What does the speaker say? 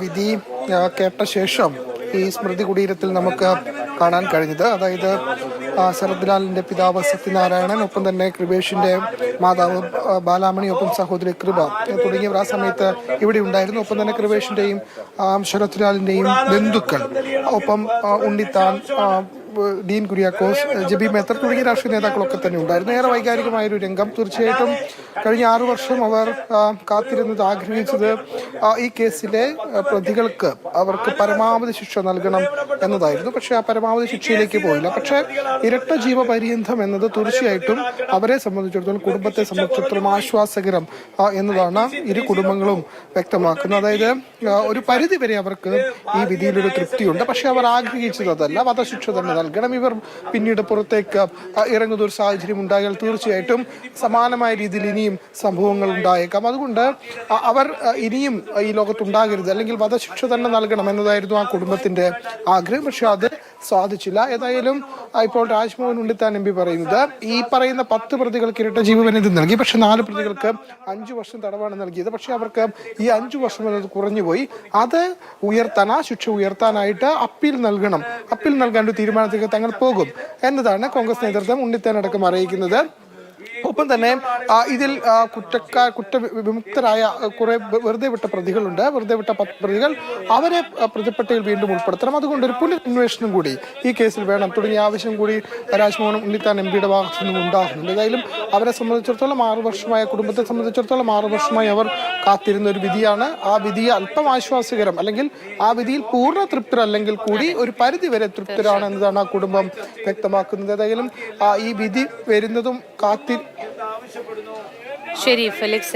വിധി കേട്ട ശേഷം ഈ സ്മൃതി കുടീരത്തിൽ നമുക്ക് കാണാൻ കഴിഞ്ഞത്. അതായത് ശരത് ലാലിന്റെ പിതാവ് സത്യനാരായണൻ ഒപ്പം തന്നെ കൃപേഷിന്റെ മാതാവ് ബാലാമണി ഒപ്പം സഹോദരി കൃപ തുടങ്ങിയവർ ആ സമയത്ത് ഇവിടെ ഉണ്ടായിരുന്നു. ഒപ്പം തന്നെ കൃപേഷിന്റെയും ശരത് ശരത്ലാലിന്റെയും ബന്ധുക്കൾ ഒപ്പം ഉണ്ണിത്താൻ ഡീൻ കുര്യാക്കോസ് ജബി മേത്തർ തുടങ്ങിയ രാഷ്ട്രീയ നേതാക്കളൊക്കെ തന്നെ ഉണ്ടായിരുന്നു ഏറെ വൈകാരികമായ ഒരു രംഗം. തീർച്ചയായിട്ടും കഴിഞ്ഞ ആറു വർഷം അവർ കാത്തിരുന്നത് ആഗ്രഹിച്ചത് ഈ കേസിലെ പ്രതികൾക്ക് അവർക്ക് പരമാവധി ശിക്ഷ നൽകണം എന്നതായിരുന്നു. പക്ഷെ ആ പരമാവധി ശിക്ഷയിലേക്ക് പോയില്ല. പക്ഷേ ഇരട്ട ജീവപര്യന്തം എന്നത് തീർച്ചയായിട്ടും അവരെ സംബന്ധിച്ചിടത്തോളം കുടുംബത്തെ സംബന്ധിച്ചിടത്തോളം ആശ്വാസകരം എന്നതാണ് ഇരു കുടുംബങ്ങളും വ്യക്തമാക്കുന്നത്. അതായത് ഒരു പരിധി വരെ അവർക്ക് ഈ വിധിയിലൊരു തൃപ്തിയുണ്ട്. പക്ഷെ അവർ ആഗ്രഹിച്ചത് അതല്ല. വധശിക്ഷ തന്നെ നൽകണം. ഇവർ പിന്നീട് പുറത്തേക്ക് ഇറങ്ങുന്ന ഒരു സാഹചര്യം ഉണ്ടായാൽ തീർച്ചയായിട്ടും സമാനമായ രീതിയിൽ ഇനിയും സംഭവങ്ങൾ ഉണ്ടായേക്കാം. അതുകൊണ്ട് അവർ ഇനിയും ഈ ലോകത്തുണ്ടാകരുത് അല്ലെങ്കിൽ വധശിക്ഷ തന്നെ നൽകണം എന്നതായിരുന്നു ആ കുടുംബത്തിന്റെ ആഗ്രഹം. പക്ഷെ അത് സാധിച്ചില്ല. ഏതായാലും ഇപ്പോൾ രാജ്മോഹൻ ഉണ്ണിത്താൻ എം പി പറയുന്നത് ഈ പറയുന്ന പത്ത് പ്രതികൾക്ക് ഇരട്ട ജീവപര്യന്തം നൽകി. പക്ഷെ നാല് പ്രതികൾക്ക് അഞ്ചു വർഷം തടവാണ് നൽകിയത്. പക്ഷെ അവർക്ക് ഈ അഞ്ചു വർഷം എന്നത് കുറഞ്ഞുപോയി അത് ഉയർത്താൻ ആ ശിക്ഷ ഉയർത്താനായിട്ട് അപ്പീൽ നൽകണം. അപ്പീൽ നൽകാൻ ഒരു തീരുമാനത്തിലേക്ക് തങ്ങൾ പോകും. എന്നതാണ് കോൺഗ്രസ് നേതൃത്വം ഉണ്ണിത്താൻ അടക്കം അറിയിക്കുന്നത്. ഒപ്പം തന്നെ ഇതിൽ കുറ്റക്കാർ കുറ്റ വിമുക്തരായ കുറെ വെറുതെ വിട്ട പ്രതികളുണ്ട്. വെറുതെ വിട്ട പ്രതികൾ അവരെ പ്രതിപ്പട്ടികയിൽ വീണ്ടും ഉൾപ്പെടുത്തണം. അതുകൊണ്ട് ഒരു പുനരന്വേഷണം കൂടി ഈ കേസിൽ വേണം. തുടങ്ങിയ ആവശ്യം കൂടി രാജ്മോഹൻ ഉണ്ണിത്താൻ എം പിയുടെ ഭാഗത്തു നിന്നും ഉണ്ടാകുന്നുണ്ട്. ഏതായാലും അവരെ സംബന്ധിച്ചിടത്തോളം ആറു വർഷമായ കുടുംബത്തെ സംബന്ധിച്ചിടത്തോളം ആറു വർഷമായി അവർ കാത്തിരുന്ന ഒരു വിധിയാണ്. ആ വിധി അല്പം ആശ്വാസകരം അല്ലെങ്കിൽ ആ വിധിയിൽ പൂർണ തൃപ്തരല്ലെങ്കിൽ കൂടി ഒരു പരിധി വരെ തൃപ്തരാണ് എന്നതാണ് ആ കുടുംബം വ്യക്തമാക്കുന്നത്. ഏതായാലും ഈ വിധി വരുന്നതും കാത്തി ശരി ഫെലിക്സ്.